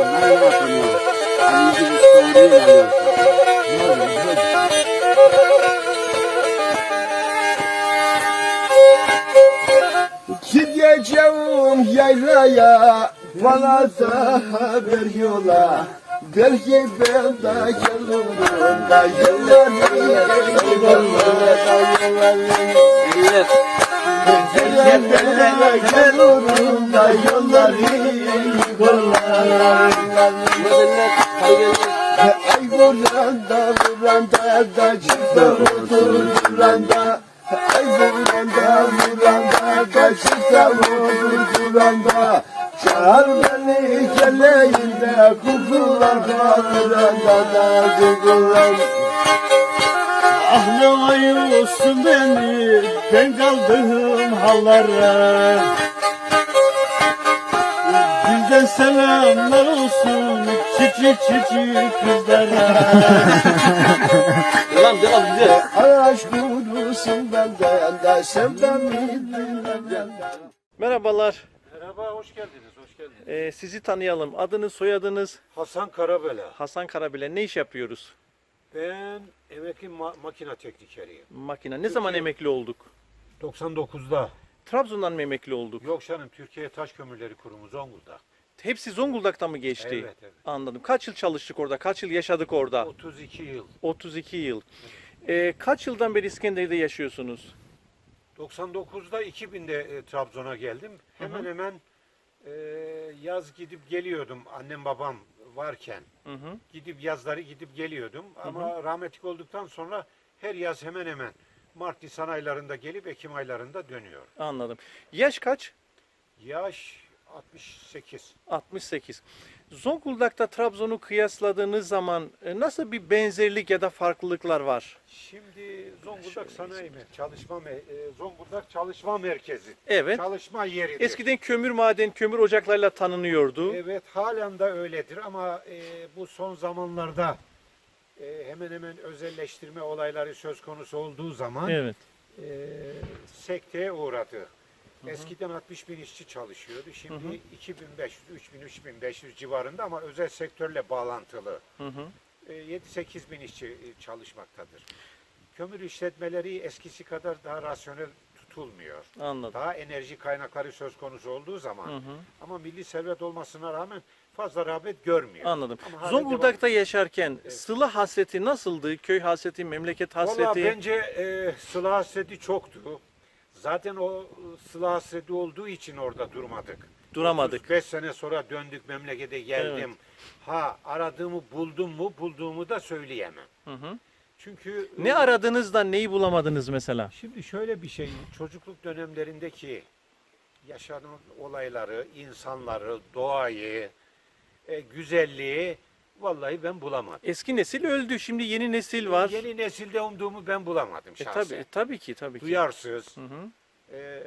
Bunlar ne yapıyor? Hani bir soruyor alıyorsun. Ne oluyor? Gideceğim yaylaya bana da haber yola Belki ben de gelirim da yıllarım Gelirim da yollarım Ay vuranda vuranda da çıktı otur duranda Ay vuranda vuranda da çıktı otur duranda Çağır beni geleyim de kukular bağıranda da kukular Ahlıyorsun beni ben kaldım hallara Bizden selamlar olsun çiçi çiçi kızlara Devam devam güzel. Aşk kurusun benden de benden Merhabalar. Merhaba, hoş geldiniz, hoş geldiniz. Ee, sizi tanıyalım. Adınız, soyadınız Hasan Karabela. Hasan Karabile. Ne iş yapıyoruz? Ben emekli ma- makine teknikeriyim. Makine. Ne zaman emekli olduk? 99'da. Trabzon'dan mı emekli olduk? Yok canım, Türkiye Taş Kömürleri Kurumu Zonguldak. Hepsi Zonguldak'ta mı geçti? Evet, evet. Anladım. Kaç yıl çalıştık orada? Kaç yıl yaşadık orada? 32 yıl. 32 yıl. Ee, kaç yıldan beri İskenderiye'de yaşıyorsunuz? 99'da 2000'de e, Trabzon'a geldim. Hemen hemen e, yaz gidip geliyordum annem babam varken. Hı hı. Gidip yazları gidip geliyordum. Ama rahmetli olduktan sonra her yaz hemen hemen Mart Nisan aylarında gelip Ekim aylarında dönüyor. Anladım. Yaş kaç? Yaş 68. 68. Zonguldak'ta Trabzon'u kıyasladığınız zaman e, nasıl bir benzerlik ya da farklılıklar var? Şimdi Zonguldak Sanayi Mer- Çalışma Me- e, Zonguldak Çalışma Merkezi. Evet. Çalışma yeridir. Eskiden kömür maden, kömür ocaklarıyla tanınıyordu. Evet halen de öyledir ama e, bu son zamanlarda e, hemen hemen özelleştirme olayları söz konusu olduğu zaman Evet. e, sekteye uğradı. Eskiden 60 bin işçi çalışıyordu. Şimdi 2500, 3000, 3500 civarında ama özel sektörle bağlantılı. Hı hı. E, 7-8 bin işçi e, çalışmaktadır. Kömür işletmeleri eskisi kadar daha rasyonel tutulmuyor. Anladım. Daha enerji kaynakları söz konusu olduğu zaman Hı hı. ama milli servet olmasına rağmen fazla rağbet görmüyor. Anladım. Zonguldak'ta yaşarken sıla hasreti nasıldı? Köy hasreti, memleket hasreti. bence e, sıla hasreti çoktu. Zaten o e, sıla hasreti olduğu için orada durmadık. Duramadık. 5 sene sonra döndük memlekete geldim. Ha aradığımı buldum mu bulduğumu da söyleyemem. Hı hı. Çünkü e, Ne aradınız da neyi bulamadınız mesela? Şimdi şöyle bir şey, çocukluk dönemlerindeki yaşanan olayları, insanları, doğayı, e, güzelliği vallahi ben bulamadım. Eski nesil öldü. Şimdi yeni nesil var. Yeni nesilde umduğumu ben bulamadım E, şahsen. tabii, tabii ki, tabii ki. Duyarsız, Hı hı. e,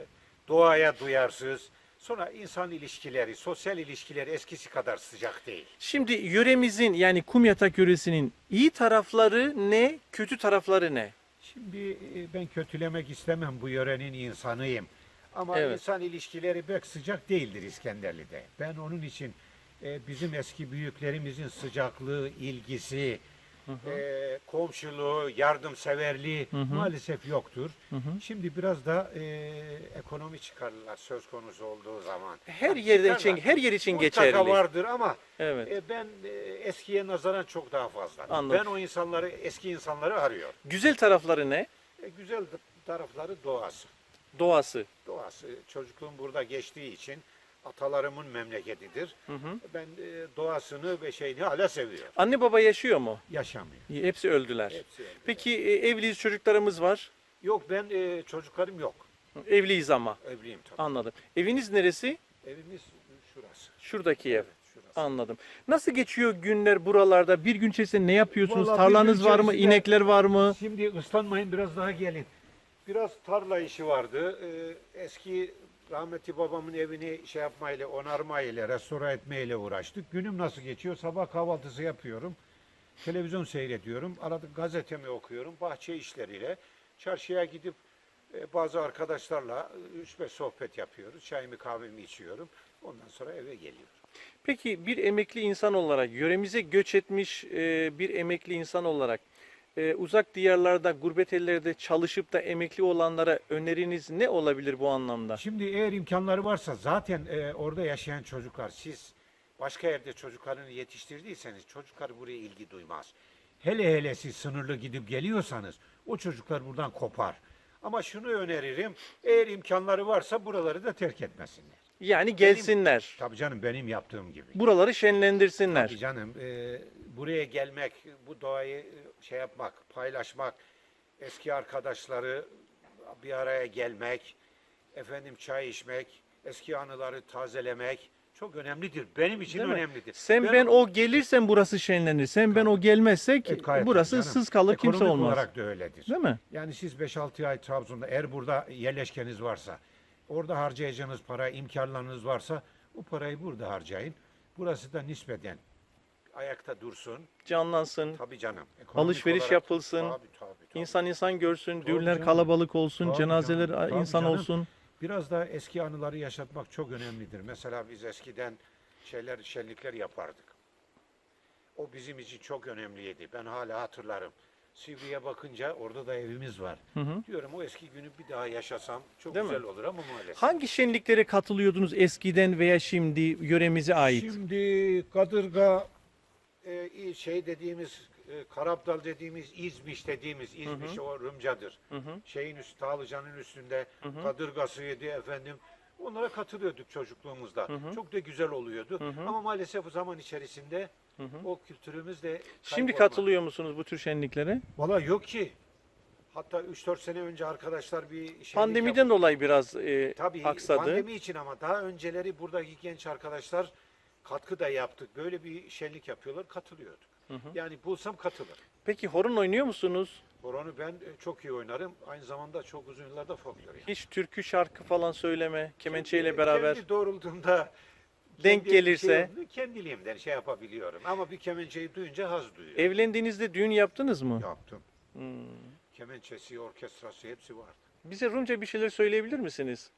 doğaya duyarsız. Sonra insan ilişkileri, sosyal ilişkileri eskisi kadar sıcak değil. Şimdi yöremizin yani Kumyatak yöresinin iyi tarafları ne, kötü tarafları ne? Şimdi e, ben kötülemek istemem bu yörenin insanıyım. Ama Evet. insan ilişkileri pek sıcak değildir İskenderli'de. Ben onun için e, bizim eski büyüklerimizin sıcaklığı, ilgisi, e, komşuluğu, yardımseverliği maalesef yoktur. Şimdi biraz da e, ekonomi çıkarırlar söz konusu olduğu zaman. Her Ha, yer için çıkarlar. her yer için Mutlaka geçerli. vardır ama Evet. e, ben e, eskiye nazaran çok daha fazla. Anladım. Ben o insanları, eski insanları arıyorum. Güzel tarafları ne? E, güzel tarafları doğası. Doğası. Doğası. Çocukluğum burada geçtiği için atalarımın memleketidir. Hı hı. Ben e, doğasını ve şeyini hala seviyorum. Anne baba yaşıyor mu? Yaşamıyor. Hepsi öldüler. Hepsi öyle. Peki e, evliyiz çocuklarımız var. Yok ben e, çocuklarım yok. Evliyiz ama. Evliyim tabii. Anladım. Eviniz neresi? Evimiz şurası. Şuradaki ev. Şurası. Anladım. Nasıl geçiyor günler buralarda? Bir gün içerisinde ne yapıyorsunuz? Vallahi bir Tarlanız var mı? içerisinde- İnekler var mı? Şimdi ıslanmayın biraz daha gelin. Biraz tarla işi vardı. Ee, eski rahmetli babamın evini şey yapmayla, onarmayla, restore etmeyle uğraştık. Günüm nasıl geçiyor? Sabah kahvaltısı yapıyorum. Televizyon seyrediyorum. Arada gazetemi okuyorum. Bahçe işleriyle. Çarşıya gidip e, bazı arkadaşlarla 3-5 sohbet yapıyoruz. Çayımı kahvemi içiyorum. Ondan sonra eve geliyorum. Peki bir emekli insan olarak, yöremize göç etmiş e, bir emekli insan olarak e, uzak diyarlarda, gurbet ellerde çalışıp da emekli olanlara öneriniz ne olabilir bu anlamda? Şimdi eğer imkanları varsa zaten e, orada yaşayan çocuklar siz başka yerde çocuklarını yetiştirdiyseniz çocuklar buraya ilgi duymaz. Hele hele siz sınırlı gidip geliyorsanız o çocuklar buradan kopar. Ama şunu öneririm eğer imkanları varsa buraları da terk etmesinler. Yani gelsinler, Tabii canım benim yaptığım gibi. buraları şenlendirsinler. Tabii canım e, buraya gelmek, bu doğayı e, şey yapmak, paylaşmak, eski arkadaşları bir araya gelmek, efendim çay içmek, eski anıları tazelemek çok önemlidir. Benim için Değil mi? önemlidir. Sen ben, o gelirsen burası şenlenir. Sen ben o gelmezsek Evet, gayet burası canım. kalır kimse olmaz. olarak da öyledir. Değil mi? Yani siz 5-6 ay Trabzon'da eğer burada yerleşkeniz varsa, orada harcayacağınız para, imkanlarınız varsa o parayı burada harcayın. Burası da nispeten ayakta dursun. Canlansın. Tabii canım. Ekonomik Alışveriş olarak- yapılsın. Tabii, tabii, tabii. İnsan insan görsün, Tabii düğünler canım. kalabalık olsun, Tabii cenazeler tabii insan canım. olsun. Biraz da eski anıları yaşatmak çok önemlidir. Mesela biz eskiden şeyler, şenlikler yapardık. O bizim için çok önemliydi. Ben hala hatırlarım. Sivri'ye bakınca orada da evimiz var. Diyorum o eski günü bir daha yaşasam çok Değil mi? güzel olur ama maalesef. Hangi şenliklere katılıyordunuz eskiden veya şimdi yöremize ait? Şimdi Kadırga e, şey dediğimiz e, Karabdal dediğimiz İzmiş dediğimiz İzmiş o Rumcadır. Şeyin üstü Tağlıcan'ın üstünde Kadırgası'ydı efendim. Onlara katılıyorduk çocukluğumuzda. Çok da güzel oluyordu. Ama maalesef o zaman içerisinde o kültürümüz de Şimdi kaybolma. katılıyor musunuz bu tür şenliklere? Valla yok ki. Hatta 3-4 sene önce arkadaşlar bir şenlik Pandemiden yaptık. dolayı biraz e, Tabii aksadı. pandemi için ama daha önceleri buradaki genç arkadaşlar katkı da yaptık. Böyle bir şenlik yapıyorlar, katılıyorduk. Yani bulsam katılır. Peki horon oynuyor musunuz? Horonu ben e, çok iyi oynarım. Aynı zamanda çok uzun yıllarda folklor yani. Hiç türkü şarkı falan söyleme, kemençeyle Kendi- beraber. Kendi doğrultuğumda Denk kendi gelirse. Şey, kendiliğimden şey yapabiliyorum. Ama bir kemençeyi duyunca haz duyuyorum. Evlendiğinizde düğün yaptınız mı? Yaptım. Hmm. Kemençesi, orkestrası hepsi vardı. Bize Rumca bir şeyler söyleyebilir misiniz?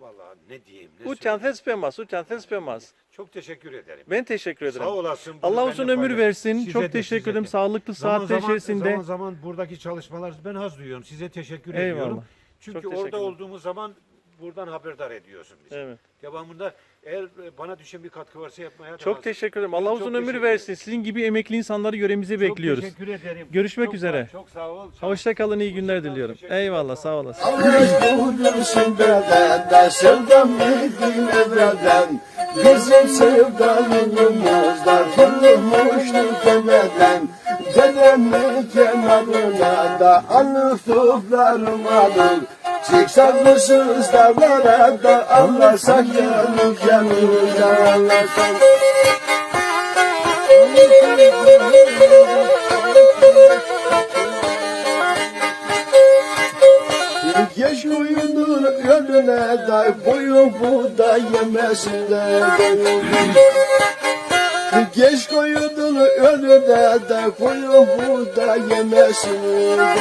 Vallahi ne diyeyim ne Utan söyleyeyim. tespemaz, utan tespemaz. Çok teşekkür ederim. Ben teşekkür ederim. Sağ olasın. bunu Allah benimle uzun ömür paylaş- versin. Size Çok de, teşekkür size ederim. de. Sağlıklı Zaman saatler zaman, içerisinde. zaman zaman buradaki çalışmalar ben haz duyuyorum. Size teşekkür Eyvallah. ediyorum. Çünkü Çok orada teşekkürler. olduğumuz zaman buradan haberdar ediyorsun bizi. Evet. Devamında eğer bana düşen bir katkı varsa yapmaya Çok teşekkür ederim. Allah çok uzun ömür versin. Sizin gibi emekli insanları yöremize Çok bekliyoruz. teşekkür ederim. Görüşmek Çok üzere. sağ- Çok sağ ol. Hoşça kalın, iyi günler diliyorum. Eyvallah, sağ sağ ol. olasın. Bizim sevdalımızda fırlamıştı temeden Dedemin kenarına da anlık toplarım alır Zikzaklısız dağlara da anlarsak yanık yanık anlarsak Geç koyunun önüne day boyun buğday yemesinler Geç koyunun önüne day koyun buğday yemesinler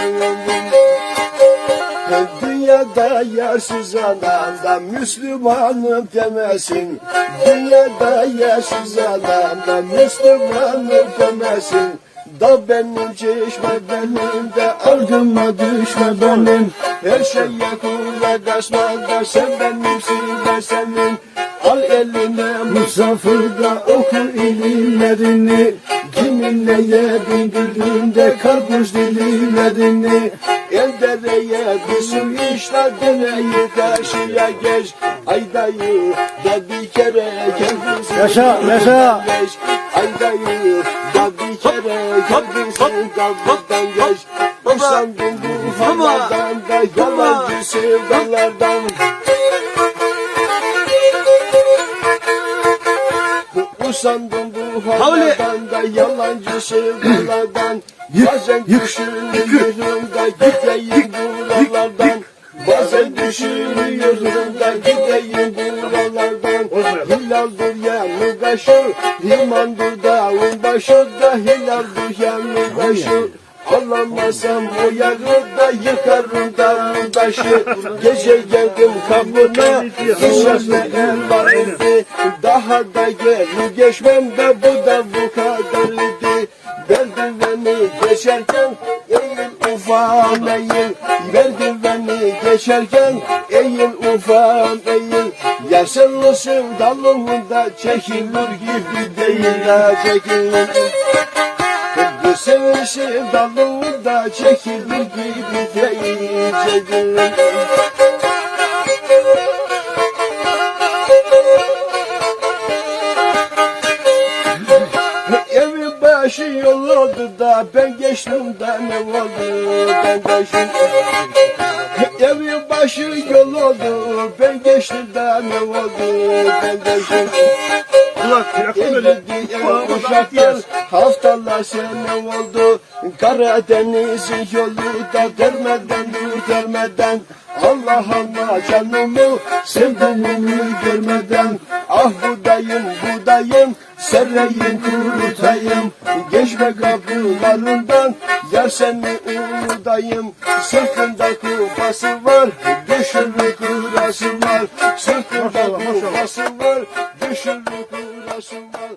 Dünyada yarsız adam da Müslümanım demesin. Dünyada yarsız adam da Müslümanım demesin. Da benim çeşme benim de ardıma düşme benim. Her şeye kula kaçma da sen benimsin ben senin Al eline musafırda oku ilimlerini. Kiminle yedin dilinde karpuz dilimlerini El dereye su işler deneyi karşıya geç. Ay dayı da bir kere kendin Yaşa, yaşa. geç. Ay dayı da bir kere kendin sen kapıdan geç Usandım bu fallardan da yalancı sevdalardan Usandım bu hallerden da yalancı sevdalardan. Bazen düşünüyorum da gideyim buralardan. Bazen düşünüyorum da gideyim buralardan. Hilaldir yanı başı Limandır dağın başı. Da hilaldir yanı başı Alamazsam o yarıda yıkarım dağı taşı Gece geldim kapına İçeride el vardı Daha da gel geçmem de bu da bu kadardı Merdiveni geçerken eğil ufam eğil. Merdiveni geçerken eğil ufam eğil. Yaşanmışım dalımında çekilir gibi değil ha çekilir bu sevişim dalında çekilir değil çekilir Evin başı yol oldu da ben geçtim de ne oldu? Ben geçtim. Evin başı yol oldu ben geçtim de ne oldu? Ben geçtim Evliydi ev uşaklar haftalar sene oldu. Karadeniz'in yolu da dermeden dermeden Allah Allah canımı sevdiğimi görmeden. Ah budayım budayım serreyim kurutayım Geçme kapılarından. Yar seni unutayım Sırtında kupası var. Düşürür kurası var Sırtında kupası var. Düşürür kurası var